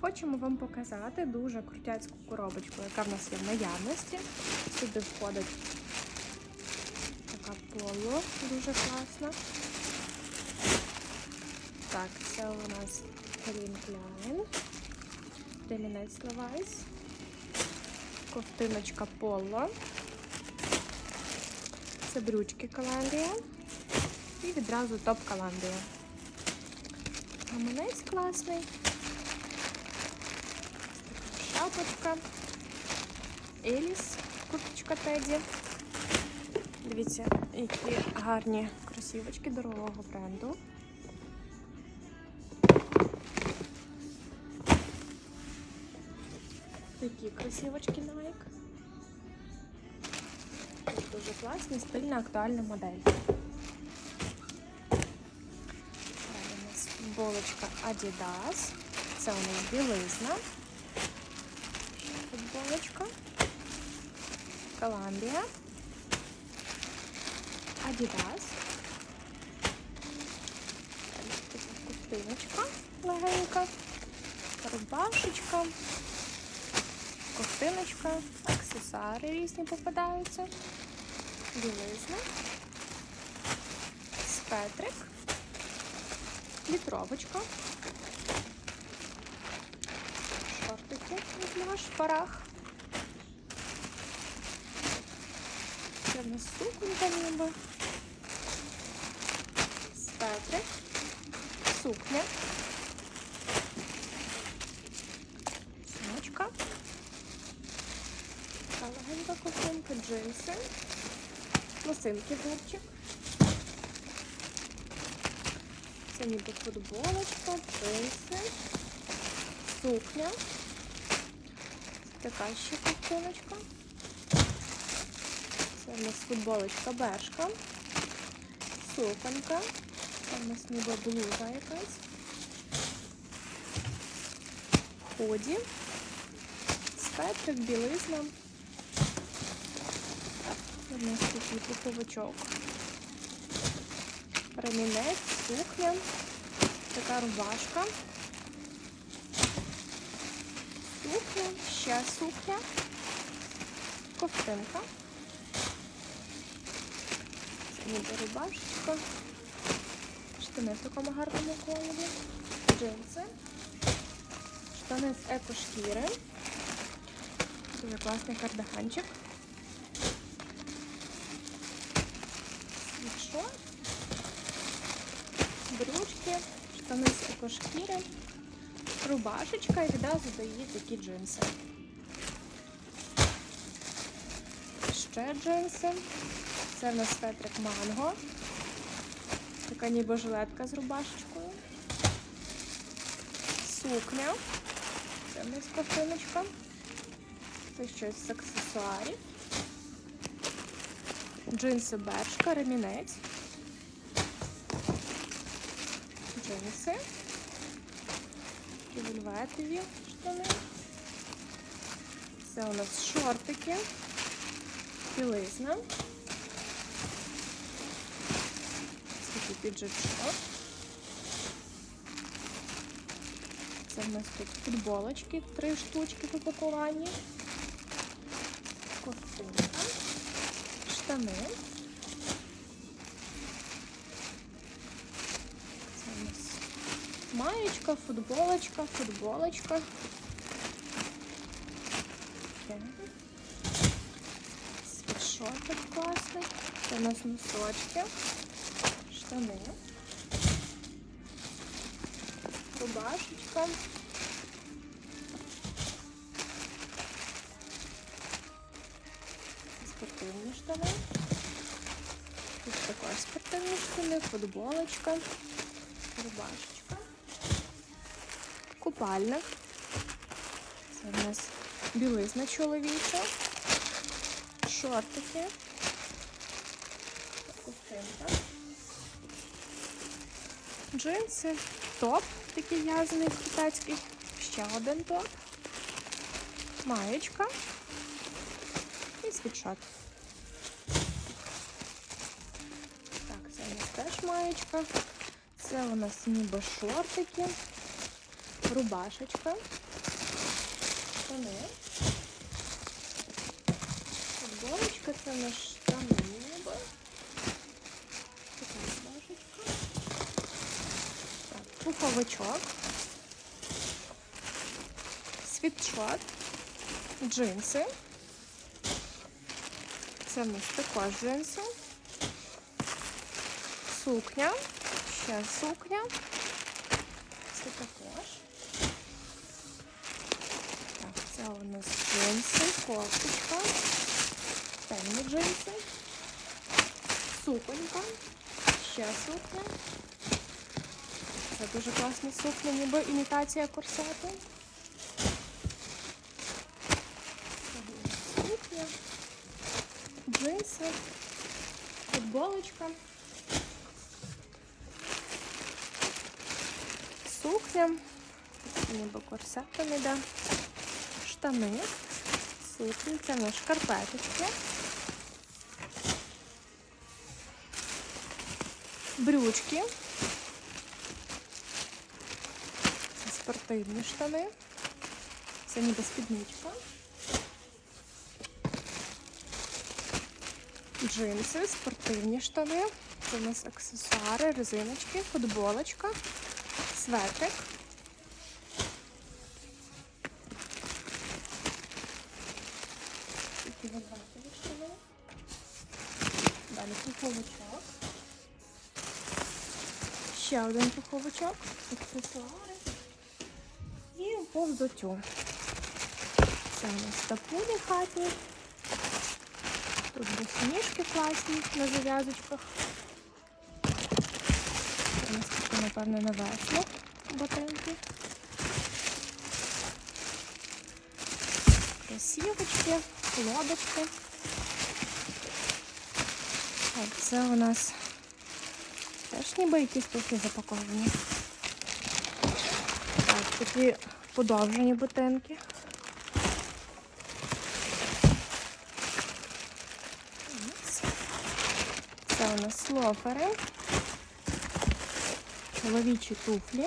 Хочемо вам показати дуже крутяцьку коробочку, яка в нас є в наявності. Сюди входить така поло, дуже класна. Так, це у нас Calvin Klein, ремінець Levi's, ковтиночка Поло, це брючки Columbia і відразу топ Columbia. Гаманець класний. Шапочка. Еліс, курточка Теді. Дивіться, які гарні кросівочки дорогого бренду. Такі кросівочки Nike. Дуже класні, стильна, актуальна модель. Далі у нас футболочка Adidas. Це у нас білизна. Columbia. Adidas. Далі така легенька. Рубашечка. Ковтиночка. Аксесуари різні попадаються. Білизна. Светрик. Літровочка. Шортики на шпарах. Це в нас суконька ніби. Светрик. Сукня. Сумочка. Така легенька ковтинка, джинси. Носинки гурчик. Це ніби футболочка, джинси, сукня. Така ще ковтиночка. У нас футболочка бершка. Суконька. Це у нас ніби блуза якась. Ході. Светрик, білизна. У нас такий пуховичок. Ремінець, сукня. Така рубашка. Сукня, ще сукня. Ковтинка. Ніби рубашечка. Штани в такому гарному кольорі. Джинси. Штани з екошкіри. Дуже класний кардиганчик. Світшот. Брючки, штани з екошкіри, рубашечка і відразу дає такі джинси. Ще джинси. Це в нас светрик манго. Така ніби жилетка з рубашечкою. Сукня. Це в нас ковтиночка. Це щось з аксесуарів. Джинси бершка, ремінець. Джинси. Такі вельветові штани. Це у нас шортики. Білизна. Ось такий піджачок. Це в нас тут футболочки, три штучки в упакуванні. Ковтинка. Штани. Це у нас маєчка, футболочка, футболочка. Світшотик класний. Це у нас носочки, штани, рубашечка. Спортивні штани. Тут також спортивні штани, футболочка, рубашечка. Купальник. Це в нас білизна чоловіча. Шортики. Ковтинка. Джинси. Топ такий в'язаний китайський. Ще один топ. Маєчка. І світшот. Так, це у нас теж маєчка. Це у нас ніби шортики. рубашечка, штани. Футболочка це на штани ніби. Така рубашечка. Так, пуховичок. Світшот. Джинси. Це в нас також джинси. Сукня. Ще сукня. Це також. Так, це у нас джинси, кофточка, темні джинси, суконька, ще сукня. Це дуже класна сукня, ніби імітація корсету. Сукня, джинси, футболочка. Сукня, ніби корсетом іде, штани, сукні, це в нас шкарпеточки, брючки, це спортивні штани, це ніби спідничка, джинси, спортивні штани, це у нас аксесуари, резиночки, футболочка светрик. Такі вибратові штани. Далі пуховичок. Ще один пуховичок, аксесуари. По. Це у нас тапуні хатні. Тут босоніжки класні на зав'язочках. У нас такі, напевно, на весну ботинки. Кросівочки, лодочки. Так, це у нас теж ніби якісь трохи запаковані. Так, такі подовжені ботинки. Це у нас лофери чоловічі туфлі,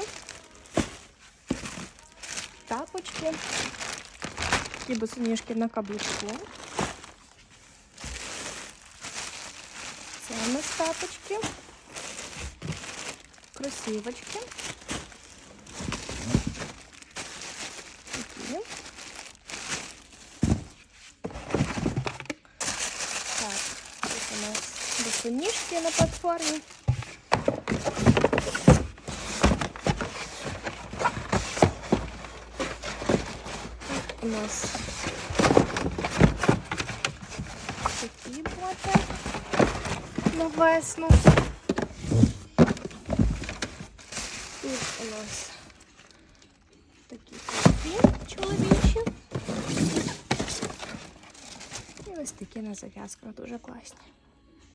тапочки, такі босоніжки на каблучку. Це у нас тапочки, кросівочки. Такі. Так, тут у нас босоніжки на платформі. у нас такі боти на весну. Тут у нас такі куртки чоловічі. І ось такі на зав'язках дуже класні.